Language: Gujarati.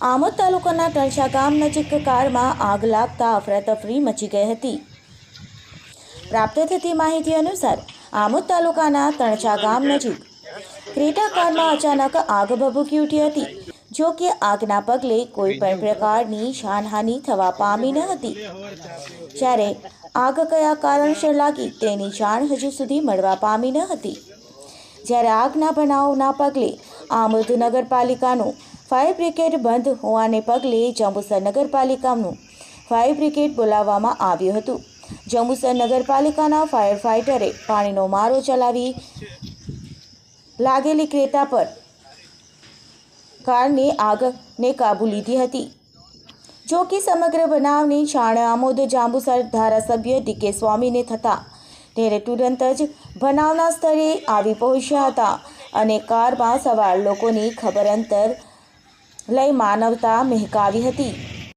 આમોદ તાલુકાના તણસા ગામ નજીક કારમાં આગ લાગતા અફરાતફરી મચી ગઈ હતી. પ્રાપ્ત થતી માહિતી અનુસાર, આમોદ તાલુકાના તણછા ગામ નજીક ક્રેટા કારમાં અચાનક આગ ભભૂકી ઉઠી હતી, જો કે આગના પગલે કોઈ પણ પ્રકારની જાનહાનિ થવા પામી ન હતી. જ્યારે આગ કયા કારણસર લાગી તેની જાણ હજુ સુધી મળવા પામી ન હતી. જ્યારે આગના બનાવના પગલે આમોદ નગરપાલિકાનું ફાયર બ્રિગેડ બંધ હોવાને પગલે જંબુસર નગરપાલિકાનું ફાયર બ્રિગેડ બોલાવવામાં આવ્યું હતું. જંબુસર નગરપાલિકાના ફાયર ફાઇટરે પાણીનો મારો ચલાવી લાગેલી ક્રેતા પર કારની આગને કાબૂ લીધી હતી. જો કે સમગ્ર બનાવની જાણ આમોદ જાંબુસર ધારાસભ્ય ડીકે સ્વામીને થતાં ત્યારે તુરંત જ બનાવના સ્થળે આવી પહોંચ્યા હતા અને કારમાં સવાર લોકોની ખબર અંતર લઈ માનવતા મહેકાવી હતી.